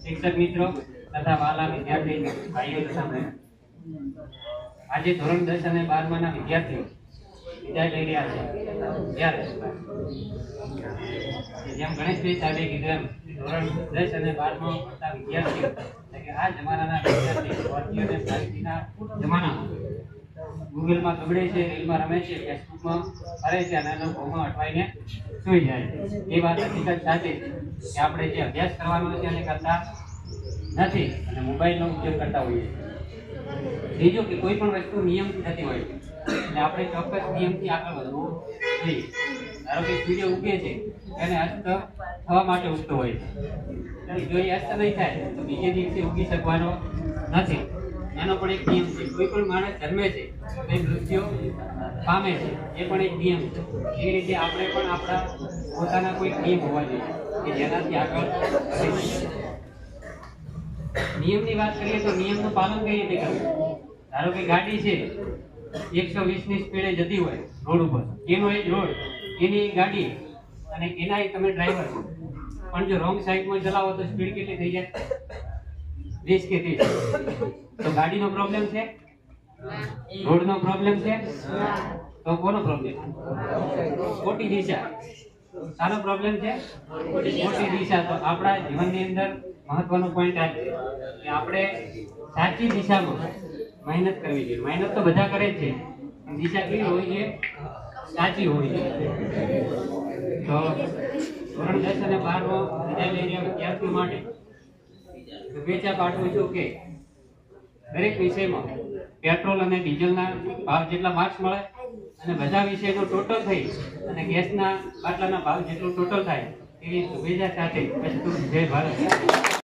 શિક્ષક મિત્રો તથા વાલા વિદ્યાર્થી ભાઈઓ તથા આજે ધોરણ દસ અને બારમાના વિદ્યાર્થીઓ વિદાય લઈ રહ્યા છે ત્યારે જેમ ગણેશભાઈ સાહેબે કીધું ધોરણ દસ અને બારમાં ભણતા વિદ્યાર્થીઓ કે આ જમાનાના વિદ્યાર્થી ભારતીય અને ભારતીયના જમાનામાં ગૂગલમાં ગબડે છે, રીલમાં રમે છે, ફેસબુકમાં ફરે છે અને ભાવમાં અટવાઈને સૂઈ જાય એ વાત હકીકત સાથે કે આપણે જે અભ્યાસ કરવાનો છે એને કરતા નથી અને મોબાઈલનો ઉપયોગ કરતા હોઈએ બીજો કે કોઈ પણ વસ્તુ નિયમથી થતી હોય એટલે આપણે ચોક્કસ નિયમથી આગળ વધવું જોઈએ. ધારો કે સૂર્ય ઉગે છે, એને અસ્ત થવા માટે ઉગતો હોય છે. જો એ અસ્ત નહીં થાય, તો બીજે દિવસે ઉગી શકવાનો નથી. એનો પણ એક નિયમ છે. કોઈ પણ માણસ જન્મે છે, તો મૃત્યુ પામે છે. એ પણ એક નિયમ છે. એ રીતે આપણે પણ આપણા પોતાના કોઈ નિયમ હોવા જોઈએ, કે જેનાથી આગળ નિયમની વાત કરીએ તો નિયમનું પાલન કઈ રીતે કરવું? ધારો કે ગાડી છે, એકસો વીસની સ્પીડે જતી હોય રોડ ઉપર. એનો એ રોડ, એની ગાડી અને એના તમે ડ્રાઈવર પણ જો રોંગ સાઈડમાં ચલાવો તો સ્પીડ કેટલી થઈ જાય? વીસ કે ત્રીસ તો ગાડીનો પ્રોબ્લેમ છે? રોડનો પ્રોબ્લેમ છે? તો કોનો પ્રોબ્લેમ ખોટી દિશા. સારો પ્રોબ્લેમ છે? ખોટી દિશા. તો આપણા જીવનની અંદર મહત્વનો પોઈન્ટ આ છે કે આપણે સાચી દિશામાં મહેનત કરવી જોઈએ. મહેનત તો બધા કરે છે. દિશા કેવી હોવી જોઈએ? સાચી હોવી જોઈએ. તો ધોરણ દસ અને બારમાં વિદ્યા લઈ રહ્યા વિદ્યાર્થીઓ માટે શુભેચ્છા પાઠવું છું કે દરેક વિષયમાં પેટ્રોલ અને ડીઝલના ભાવ જેટલા માર્ક્સ મળે અને બધા વિષયનો ટોટલ થઈ અને ગેસના બાટલાના ભાવ જેટલો ટોટલ થાય એવી શુભેચ્છા સાથે જય ભારત.